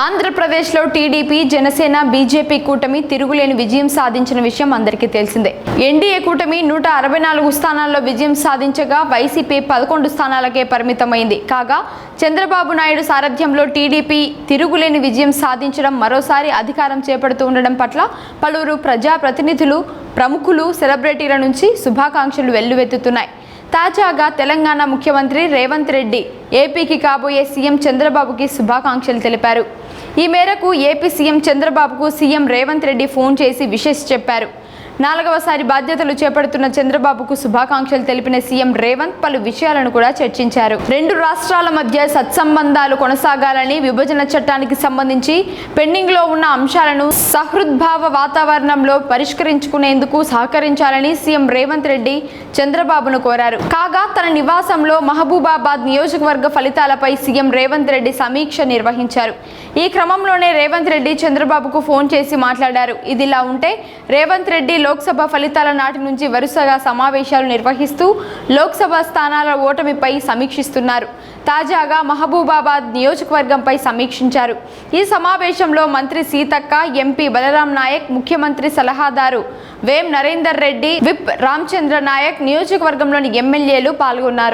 ఆంధ్రప్రదేశ్లో TDP Janasena BJP కూటమి తిరుగులేని విజయం సాధించిన విషయం అందరికీ తెలిసిందే. ఎన్డీఏ కూటమి నూట అరవై నాలుగు స్థానాల్లో విజయం సాధించగా వైసీపీ పదకొండు స్థానాలకే పరిమితమైంది. కాగా చంద్రబాబు నాయుడు సారథ్యంలో టీడీపీ తిరుగులేని విజయం సాధించడం మరోసారి అధికారం చేపడుతూ ఉండడం పట్ల పలువురు ప్రజాప్రతినిధులు ప్రముఖులు సెలబ్రిటీల నుంచి శుభాకాంక్షలు వెల్లువెత్తుతున్నాయి. తాజాగా తెలంగాణ ముఖ్యమంత్రి రేవంత్ రెడ్డి ఏపీకి కాబోయే సీఎం చంద్రబాబుకి శుభాకాంక్షలు తెలిపారు. ఈ మేరకు ఏపీ సీఎం చంద్రబాబుకు సీఎం రేవంత్ రెడ్డి ఫోన్ చేసి విషెస్ చెప్పారు. నాలుగవసారి బాధ్యతలు చేపడుతున్న చంద్రబాబుకు శుభాకాంక్షలు తెలిపిన సీఎం రేవంత్ పలు విషయాలను కూడా చర్చించారు. రెండు రాష్ట్రాల మధ్య సత్సంబంధాలు కొనసాగాలని విభజన చట్టానికి సంబంధించి పెండింగ్లో ఉన్న అంశాలను సహృద్భావ వాతావరణంలో పరిష్కరించుకునేందుకు సహకరించాలని సీఎం రేవంత్ రెడ్డి చంద్రబాబును కోరారు. కాగా తన నివాసంలో మహబూబాబాద్ నియోజకవర్గ ఫలితాలపై సీఎం రేవంత్ రెడ్డి సమీక్ష నిర్వహించారు. ఈ క్రమంలోనే రేవంత్ రెడ్డి చంద్రబాబుకు ఫోన్ చేసి మాట్లాడారు. ఇదిలా ఉంటే రేవంత్ రెడ్డి లోక్సభ ఫలితాల నాటి నుంచి వరుసగా సమావేశాలు నిర్వహిస్తూ లోక్సభ స్థానాల ఓటమిపై సమీక్షిస్తున్నారు. తాజాగా మహబూబాబాద్ నియోజకవర్గంపై సమీక్షించారు. ఈ సమావేశంలో మంత్రి సీతక్క ఎంపీ బలరాం నాయక్ ముఖ్యమంత్రి సలహాదారు వేం నరేందర్ రెడ్డి విప్ రామచంద్ర నాయక్ నియోజకవర్గంలోని ఎమ్మెల్యేలు పాల్గొన్నారు.